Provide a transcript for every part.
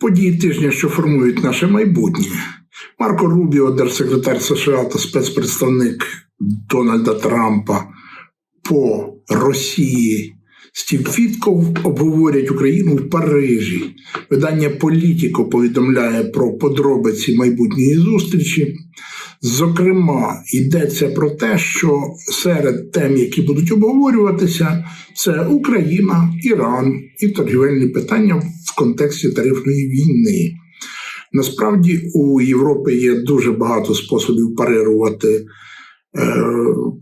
Події тижня, що формують наше майбутнє. Марко Рубіо, держсекретар США та спецпредставник Дональда Трампа по Росії Стів Фітков обговорять Україну в Парижі. Видання Політіко повідомляє про подробиці майбутньої зустрічі. Зокрема, йдеться про те, що серед тем, які будуть обговорюватися, це Україна, Іран і торгівельні питання в контексті тарифної війни. Насправді у Європи є дуже багато способів парирувати е,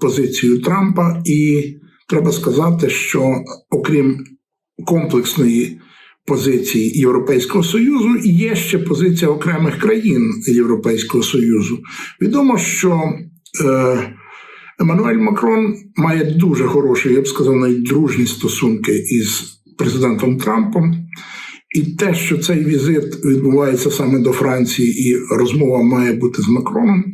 позицію Трампа, і треба сказати, що окрім комплексної позиції Європейського Союзу, є ще позиція окремих країн Європейського Союзу. Відомо, що е, Еммануель Макрон має дуже хороші, я б сказав, навіть дружні стосунки із президентом Трампом. І те, що цей візит відбувається саме до Франції, і розмова має бути з Макроном,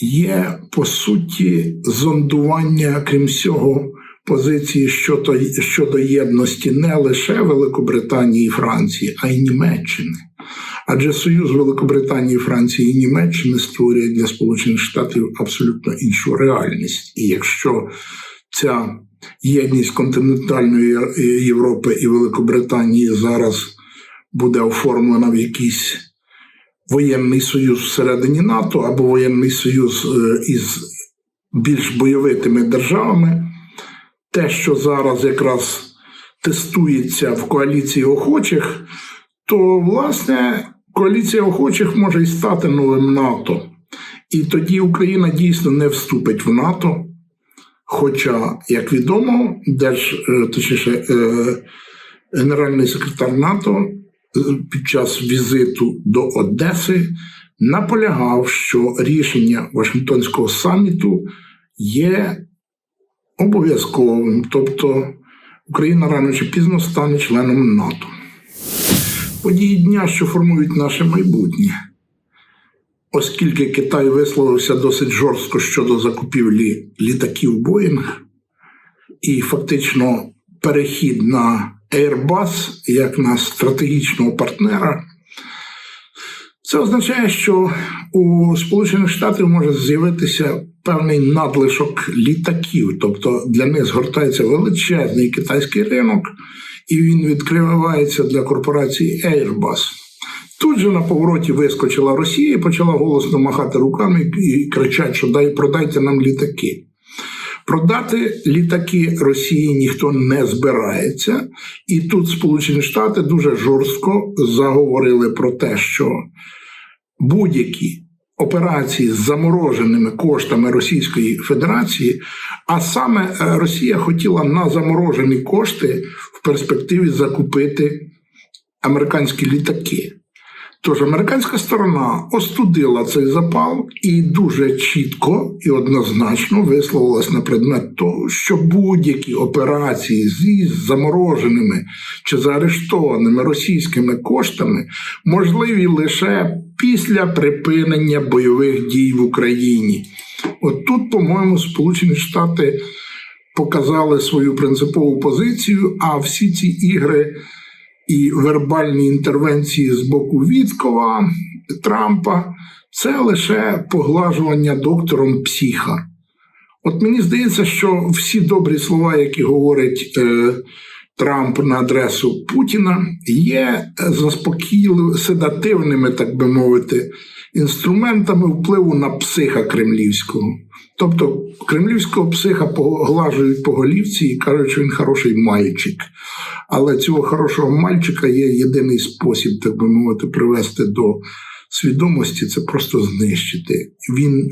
є по суті зондування, крім всього, позиції щодо, щодо єдності не лише Великобританії і Франції, а й Німеччини. Адже Союз Великобританії, Франції і Німеччини створює для Сполучених Штатів абсолютно іншу реальність. І якщо ця єдність континентальної Європи і Великобританії зараз буде оформлена в якийсь воєнний союз всередині НАТО або воєнний союз е, із більш бойовитими державами, те, що зараз якраз тестується в коаліції охочих, то власне коаліція охочих може і стати новим НАТО. І тоді Україна дійсно не вступить в НАТО. Хоча, як відомо, держ, е, точніше, е, генеральний секретар НАТО е, під час візиту до Одеси наполягав, що рішення Вашингтонського саміту є обов'язковим, тобто Україна рано чи пізно стане членом НАТО. Події дня, що формують наше майбутнє. Оскільки Китай висловився досить жорстко щодо закупівлі літаків Боїнг, і фактично перехід на Airbus як на стратегічного партнера, це означає, що у Сполучених Штатів може з'явитися певний надлишок літаків, тобто для них згортається величезний китайський ринок, і він відкривається для корпорації Airbus. Тут же на повороті вискочила Росія і почала голосно махати руками і кричати, що дай продайте нам літаки. Продати літаки Росії ніхто не збирається, і тут Сполучені Штати дуже жорстко заговорили про те, що будь-які операції з замороженими коштами Російської Федерації, а саме Росія хотіла на заморожені кошти в перспективі закупити американські літаки. Тож американська сторона остудила цей запал і дуже чітко і однозначно висловилась на предмет того, що будь-які операції зі замороженими чи заарештованими російськими коштами можливі лише після припинення бойових дій в Україні. От тут, по-моєму, Сполучені Штати показали свою принципову позицію, а всі ці ігри і вербальні інтервенції з боку Віткова, Трампа це лише поглажування доктором психа. От мені здається, що всі добрі слова, які говорить е, Трамп на адресу Путіна, є заспокійливими, седативними, так би мовити, інструментами впливу на психа кремлівського. Тобто кремлівського психа поглажують по голівці і кажуть, що він хороший мальчик. Але цього хорошого мальчика є єдиний спосіб, так би мовити, привести до свідомості це просто знищити. Він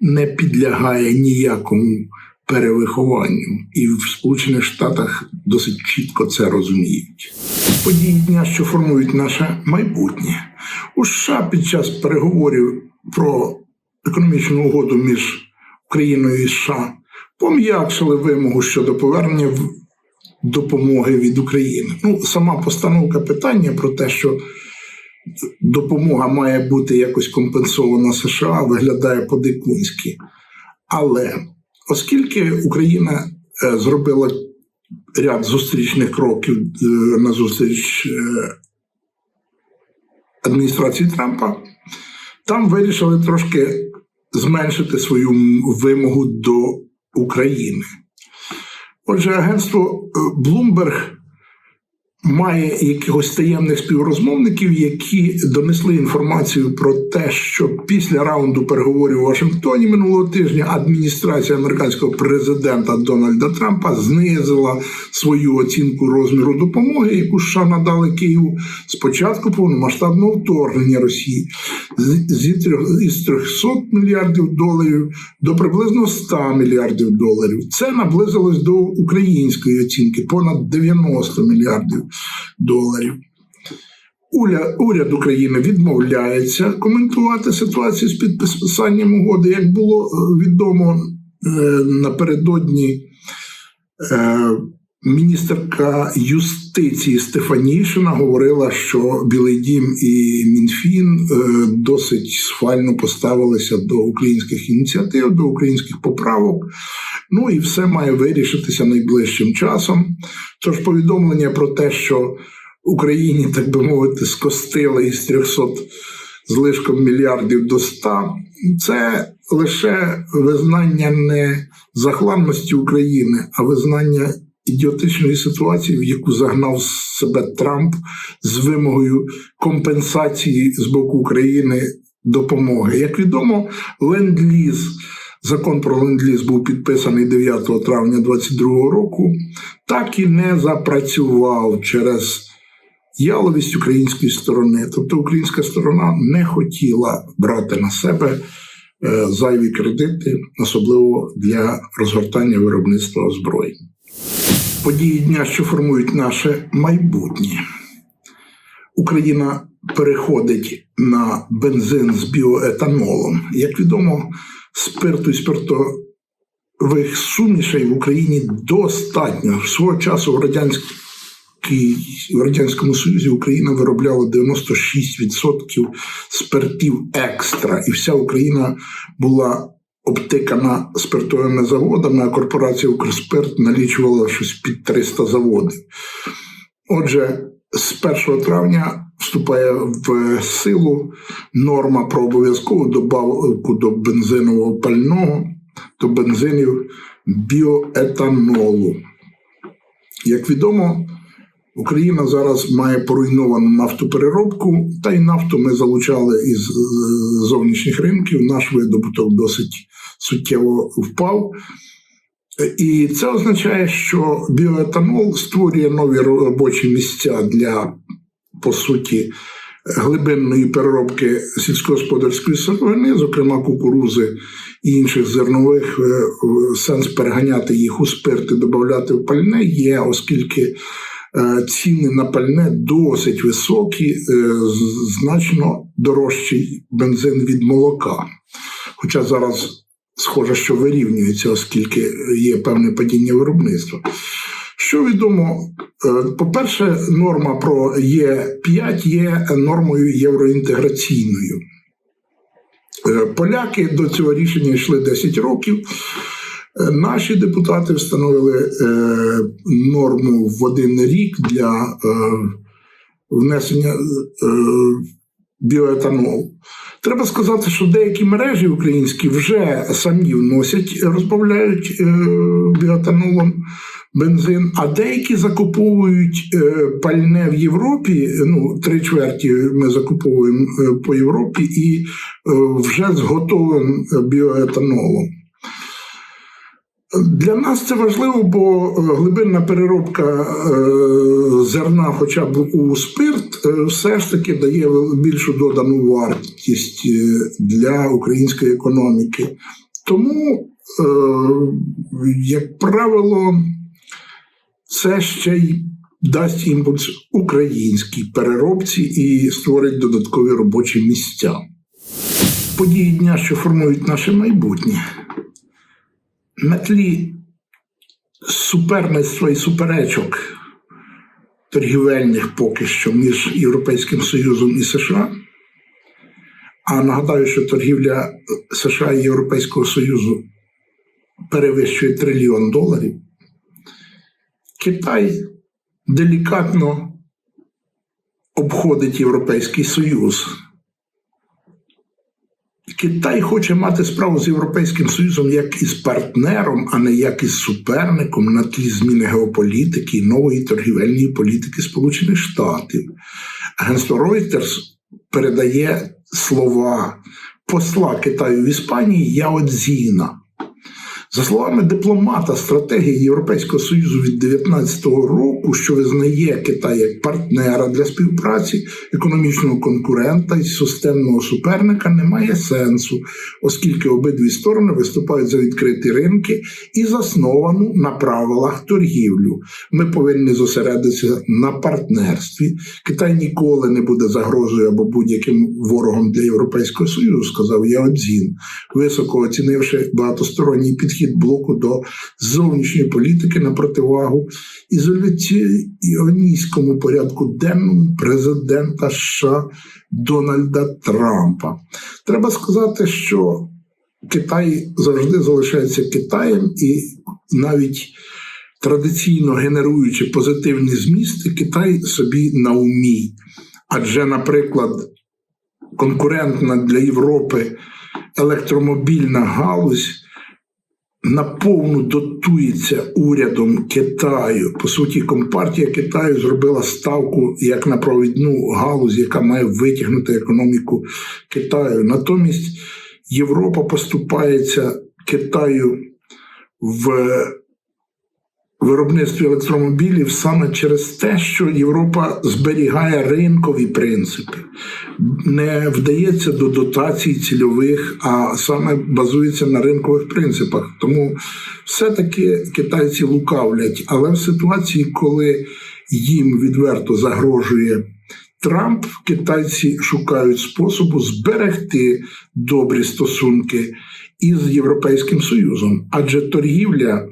не підлягає ніякому перевихованню. І в Сполучених Штатах досить чітко це розуміють. Події дня, що формують наше майбутнє. У США під час переговорів про економічну угоду між Україною і США пом'якшили вимогу щодо повернення допомоги від України. Ну, сама постановка питання про те, що допомога має бути якось компенсована США, виглядає по-дикунськи. Але оскільки Україна е, зробила ряд зустрічних кроків е, на зустріч е, адміністрації Трампа, там вирішили трошки зменшити свою вимогу до України. Отже, агентство Bloomberg має якихось таємних співрозмовників, які донесли інформацію про те, що після раунду переговорів у Вашингтоні минулого тижня адміністрація американського президента Дональда Трампа знизила свою оцінку розміру допомоги, яку США надали Києву з початку повномасштабного вторгнення Росії з- зі трьох- із 300 мільярдів доларів до приблизно 100 мільярдів доларів. Це наблизилось до української оцінки понад 90 мільярдів доларів. Уряд, України відмовляється коментувати ситуацію з підписанням угоди. Як було е, відомо е, напередодні е, міністерка юстиції Стефанішина говорила, що Білий Дім і Мінфін е, досить схвально поставилися до українських ініціатив, до українських поправок. Ну і все має вирішитися найближчим часом. Тож повідомлення про те, що Україні, так би мовити, скостили із 300 з лишком мільярдів до 100, це лише визнання не захланності України, а визнання ідіотичної ситуації, в яку загнав себе Трамп з вимогою компенсації з боку України допомоги. Як відомо, ленд-ліз. Закон про ленд-ліз був підписаний 9 травня 2022 року, так і не запрацював через яловість української сторони. Тобто українська сторона не хотіла брати на себе е, зайві кредити, особливо для розгортання виробництва озброєнь. Події дня, що формують наше майбутнє. Україна переходить на бензин з біоетанолом. Як відомо, спирту і спиртових сумішей в Україні достатньо. Свого часу в радянській в Радянському Союзі Україна виробляла 96% спиртів екстра, і вся Україна була обтикана спиртовими заводами, а корпорація Укрспирт налічувала щось під 300 заводів. Отже, з 1 травня вступає в силу норма про обов'язкову добавку до бензинового пального, до бензинів біоетанолу. Як відомо, Україна зараз має поруйновану нафтопереробку, та й нафту ми залучали із е, зовнішніх ринків. Наш видобуток досить суттєво впав. І це означає, що біоетанол створює нові робочі місця для, по суті, глибинної переробки сільськогосподарської сировини, зокрема кукурузи і інших зернових. Е, Сенс переганяти їх у спирт і додати в пальне є, оскільки ціни на пальне досить високі, е, значно дорожчий бензин від молока. Хоча зараз схоже, що вирівнюється, оскільки є певне падіння виробництва. Що відомо, Е, по-перше, норма про Є5 є нормою євроінтеграційною. Е, Поляки до цього рішення йшли 10 років. Е, Наші депутати встановили е, норму в один рік для е, внесення біоетанолу. Треба сказати, що деякі мережі українські вже самі вносять, розбавляють біоетанолом бензин, а деякі закуповують пальне в Європі. Ну, три чверті ми закуповуємо по Європі і вже з готовим біоетанолом. Для нас це важливо, бо е, глибинна переробка е, зерна, хоча б у спирт, е, все ж таки дає більшу додану вартість для української економіки. Тому, як правило, це ще й дасть імпульс українській переробці і створить додаткові робочі місця. Події дня, що формують наше майбутнє на тлі суперництва і суперечок торгівельних поки що між Європейським Союзом і США. А нагадаю, що торгівля США і Європейського Союзу перевищує трильйон доларів. Китай делікатно обходить Європейський Союз. Китай хоче мати справу з Європейським Союзом як із партнером, а не як із суперником на тлі зміни геополітики і нової торгівельної політики Сполучених Штатів. Агентство Reuters передає слова посла Китаю в Іспанії Яо Цзіна. За словами дипломата, стратегія Європейського Союзу від 2019 року, що визнає Китай як партнера для співпраці, економічного конкурента і системного суперника, не має сенсу, оскільки обидві сторони виступають за відкриті ринки і засновану на правилах торгівлю. Ми повинні зосередитися на партнерстві. Китай ніколи не буде загрозою або будь-яким ворогом для Європейського Союзу, сказав Яодзін, високо оцінивши багатосторонній підхід блоку до зовнішньої політики на противагу ізоляційністському порядку денному президента США Дональда Трампа. Треба сказати, що Китай завжди залишається Китаєм і навіть традиційно генеруючи позитивні змісти, Китай собі на умі. Адже, наприклад, конкурентна для Європи електромобільна галузь наповну дотується урядом Китаю. По суті, компартія Китаю зробила ставку як на провідну галузь, яка має витягнути економіку Китаю. Натомість Європа поступається Китаю в виробництві електромобілів саме через те, що Європа зберігає ринкові принципи, не вдається до дотацій цільових, а саме базується на ринкових принципах. Тому все-таки китайці лукавлять, але в ситуації, коли їм відверто загрожує. Трамп китайці шукають способу зберегти добрі стосунки із Європейським Союзом, адже торгівля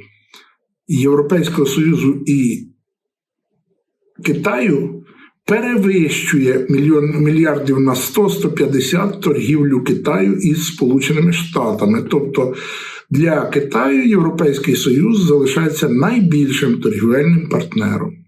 Європейського Союзу і Китаю перевищує мільйон мільярдів на 100-150 торгівлю Китаю із Сполученими Штатами. Тобто для Китаю Європейський Союз залишається найбільшим торгівельним партнером.